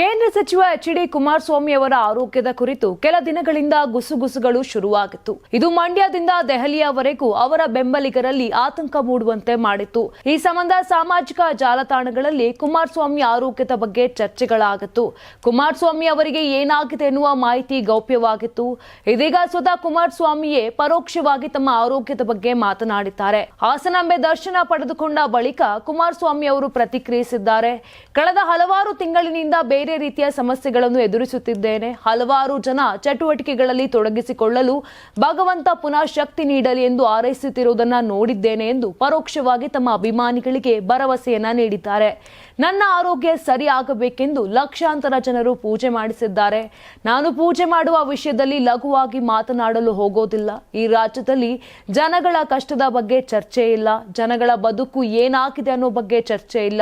ಕೇಂದ್ರ ಸಚಿವ H D Kumaraswamy ಅವರ ಆರೋಗ್ಯದ ಕುರಿತು ಕೆಲ ದಿನಗಳಿಂದ ಗುಸುಗುಸುಗಳು ಶುರುವಾಗಿತ್ತು. ಇದು ಮಂಡ್ಯದಿಂದ ದೆಹಲಿಯವರೆಗೂ ಅವರ ಬೆಂಬಲಿಗರಲ್ಲಿ ಆತಂಕ ಮೂಡುವಂತೆ ಮಾಡಿತ್ತು. ಈ ಸಂಬಂಧ ಸಾಮಾಜಿಕ ಜಾಲತಾಣಗಳಲ್ಲಿ ಕುಮಾರಸ್ವಾಮಿ ಆರೋಗ್ಯದ ಬಗ್ಗೆ ಚರ್ಚೆಗಳಾಗಿತ್ತು. ಕುಮಾರಸ್ವಾಮಿ ಅವರಿಗೆ ಏನಾಗಿದೆ ಎನ್ನುವ ಮಾಹಿತಿ ಗೌಪ್ಯವಾಗಿತ್ತು. ಇದೀಗ ಸ್ವತಃ ಕುಮಾರಸ್ವಾಮಿಯೇ ಪರೋಕ್ಷವಾಗಿ ತಮ್ಮ ಆರೋಗ್ಯದ ಬಗ್ಗೆ ಮಾತನಾಡಿದ್ದಾರೆ. ಹಾಸನಾಂಬೆ ದರ್ಶನ ಪಡೆದುಕೊಂಡ ಬಳಿಕ ಕುಮಾರಸ್ವಾಮಿ ಅವರು ಪ್ರತಿಕ್ರಿಯಿಸಿದ್ದಾರೆ. ಕಳೆದ ಹಲವಾರು ತಿಂಗಳಿನಿಂದ ಬೇರೆ ರೀತಿಯ ಸಮಸ್ಯೆಗಳನ್ನು ಎದುರಿಸುತ್ತಿದ್ದೇನೆ. ಹಲವಾರು ಜನ ಚಟುವಟಿಕೆಗಳಲ್ಲಿ ತೊಡಗಿಸಿಕೊಳ್ಳಲು ಭಗವಂತ ಪುನಃ ಶಕ್ತಿ ನೀಡಲಿ ಎಂದು ಹಾರೈಸುತ್ತಿರುವುದನ್ನು ನೋಡಿದ್ದೇನೆ ಎಂದು ಪರೋಕ್ಷವಾಗಿ ತಮ್ಮ ಅಭಿಮಾನಿಗಳಿಗೆ ಭರವಸೆಯನ್ನ ನೀಡಿದ್ದಾರೆ. ನನ್ನ ಆರೋಗ್ಯ ಸರಿ ಆಗಬೇಕೆಂದು ಲಕ್ಷಾಂತರ ಜನರು ಪೂಜೆ ಮಾಡಿಸಿದ್ದಾರೆ. ನಾನು ಪೂಜೆ ಮಾಡುವ ವಿಷಯದಲ್ಲಿ ಲಘುವಾಗಿ ಮಾತನಾಡಲು ಹೋಗೋದಿಲ್ಲ. ಈ ರಾಜ್ಯದಲ್ಲಿ ಜನಗಳ ಕಷ್ಟದ ಬಗ್ಗೆ ಚರ್ಚೆ ಇಲ್ಲ. ಜನಗಳ ಬದುಕು ಏನಾಗಿದೆ ಅನ್ನೋ ಬಗ್ಗೆ ಚರ್ಚೆ ಇಲ್ಲ.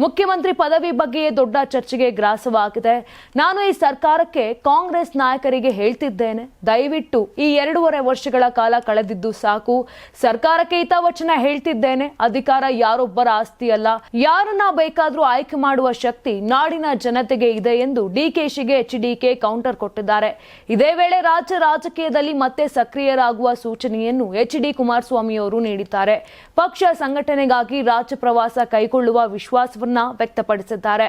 ಮುಖ್ಯಮಂತ್ರಿ ಪದವಿ ಬಗ್ಗೆಯೇ ದೊಡ್ಡ ಚರ್ಚೆಗೆ ಗ್ರಾಸವಾಗಿದೆ ನಾನು ಈ ಸರ್ಕಾರಕ್ಕೆ ಕಾಂಗ್ರೆಸ್ ನಾಯಕರಿಗೆ ಹೇಳ್ತಿದ್ದೇನೆ. ದಯವಿಟ್ಟು ಈ ಎರಡೂವರೆ ವರ್ಷಗಳ ಕಾಲ ಕಳೆದಿದ್ದು ಸಾಕು. ಸರ್ಕಾರಕ್ಕೆ ಹಿತವಚನ ಹೇಳ್ತಿದ್ದೇನೆ. ಅಧಿಕಾರ ಯಾರೊಬ್ಬರ ಆಸ್ತಿ ಅಲ್ಲ ಯಾರನ್ನ ಬೇಕಾದ್ರೂ ಆಯ್ಕೆ ಮಾಡುವ ಶಕ್ತಿ ನಾಡಿನ ಜನತೆಗೆ ಇದೆ ಎಂದು ಡಿಕೆಶಿಗೆ ಎಚ್ ಡಿಕೆ ಕೌಂಟರ್ ಕೊಟ್ಟಿದ್ದಾರೆ. ಇದೇ ವೇಳೆ ರಾಜ್ಯ ರಾಜಕೀಯದಲ್ಲಿ ಮತ್ತೆ ಸಕ್ರಿಯರಾಗುವ ಸೂಚನೆಯನ್ನು ಎಚ್ ಡಿ ಕುಮಾರಸ್ವಾಮಿ ಅವರು ನೀಡಿದ್ದಾರೆ. ಪಕ್ಷ ಸಂಘಟನೆಗಾಗಿ ರಾಜ್ಯ ಪ್ರವಾಸ ಕೈಗೊಳ್ಳುವ ವಿಶ್ವಾಸವನ್ನ ವ್ಯಕ್ತಪಡಿಸಿದ್ದಾರೆ.